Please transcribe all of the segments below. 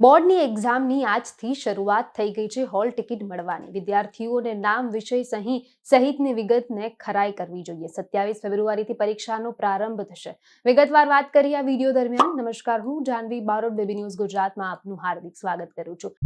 બોર્ડની એક્ઝામની આજથી શરૂઆત થઈ ગઈ છે હોલ ટિકિટ મળવાની. વિદ્યાર્થીઓને નામ, વિષય સહી, સહિતની વિગતને ખરાઈ કરવી જોઈએ. સત્યાવીસ ફેબ્રુઆરીથી પરીક્ષાનો પ્રારંભ થશે. વિગતવાર વાત કરીએ આ વીડિયો દરમિયાન. નમસ્કાર, હું જાનવી બારોટ, બેબી ન્યૂઝ ગુજરાતમાં આપનું હાર્દિક સ્વાગત કરું છું.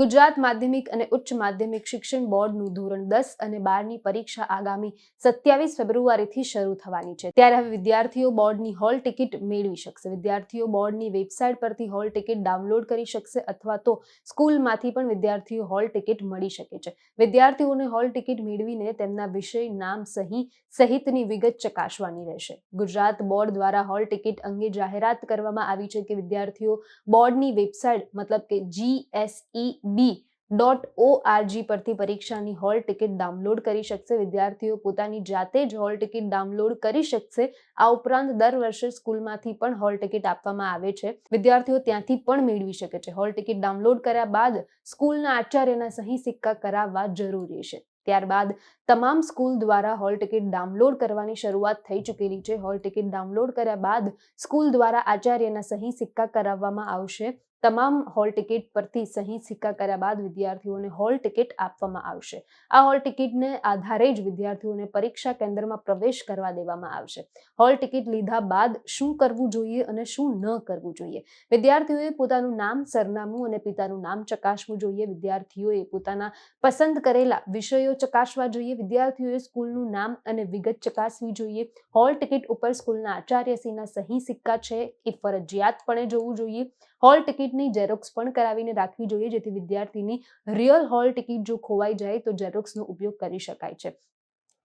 ગુજરાત માધ્યમિક અને ઉચ્ચ માધ્યમિક શિક્ષણ બોર્ડનું ધોરણ દસ અને બારની પરીક્ષા આગામી સત્યાવીસ ફેબ્રુઆરીથી શરૂ થવાની છે. ત્યારે હવે વિદ્યાર્થીઓ બોર્ડની હોલ ટિકિટ મેળવી શકશે. વિદ્યાર્થીઓ બોર્ડની વેબસાઇટ પરથી હોલ ટિકિટ ડાઉનલોડ કરી શકશે અથવા તો સ્કૂલમાંથી પણ વિદ્યાર્થીઓ હોલ ટિકિટ મળી શકે છે. વિદ્યાર્થીઓને હોલ ટિકિટ મેળવીને તેમના વિષય, નામ સહી, સહિતની વિગત ચકાસવાની રહેશે. ગુજરાત બોર્ડ દ્વારા હોલ ટિકિટ અંગે જાહેરાત કરવામાં આવી છે કે વિદ્યાર્થીઓ બોર્ડની વેબસાઇટ, મતલબ કે જીએસઈ બી ડોટ ઓઆરજી પરથી પરીક્ષાની હોલ ટિકિટ ડાઉનલોડ કરી શકશે. વિદ્યાર્થીઓ પોતાની જાતે જ હોલ ટિકિટ ડાઉનલોડ કરી શકશે. આ ઉપરાંત દર વર્ષે સ્કૂલમાંથી પણ હોલ ટિકિટ આપવામાં આવે છે. વિદ્યાર્થીઓ ત્યાંથી પણ મેળવી શકે છે. હોલ ટિકિટ ડાઉનલોડ કર્યા બાદ સ્કૂલના આચાર્યના સહી સિક્કા કરાવવા જરૂરી છે. ત્યારબાદ તમામ સ્કૂલ દ્વારા હોલ ટિકિટ ડાઉનલોડ કરવાની શરૂઆત થઈ ચૂકેલી છે. હોલ ટિકિટ ડાઉનલોડ કર્યા બાદ સ્કૂલ દ્વારા આચાર્યના સહી સિક્કા કરાવવામાં આવશે. તમામ હોલ ટિકિટ પરથી સહી સિક્કા કર્યા બાદ વિદ્યાર્થીઓને હોલ ટિકિટ આપવામાં આવશે. આ હોલ ટિકિટને આધારે જ વિદ્યાર્થીઓને પરીક્ષા કેન્દ્રમાં પ્રવેશ કરવા દેવામાં આવશે. હોલ ટિકિટ લીધા બાદ શું કરવું જોઈએ અને શું ન કરવું જોઈએ? વિદ્યાર્થીઓએ પોતાનું નામ, સરનામું અને પિતાનું નામ ચકાસવું જોઈએ. વિદ્યાર્થીઓએ પોતાના પસંદ કરેલા વિષયો ચકાસવા જોઈએ. વિદ્યાર્થીઓએ સ્કૂલનું નામ અને વિગત ચકાસવી જોઈએ. હોલ ટિકિટ ઉપર સ્કૂલના આચાર્યશ્રીના સહી સિક્કા છે એ ફરજિયાતપણે જોવું જોઈએ. હોલ ટિકિટની ઝેરોક્સ પણ કરાવીને રાખવી જોઈએ, જેથી વિદ્યાર્થીની રિયલ હોલ ટિકિટ જો ખોવાઈ જાય તો ઝેરોક્સનો ઉપયોગ કરી શકાય છે.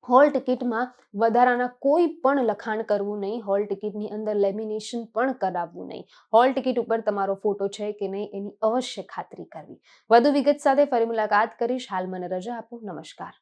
હોલ ટિકિટમાં વધારાના કોઈ પણ લખાણ કરવું નહીં, હોલ ટિકિટની અંદર લેમિનેશન પણ કરાવવું નહીં. હોલ ટિકિટ ઉપર તમારો ફોટો છે કે નહીં એની અવશ્ય ખાતરી કરવી. વધુ વિગત સાથે ફરી મુલાકાત કરીશ. હાલ મને રજા આપો. નમસ્કાર.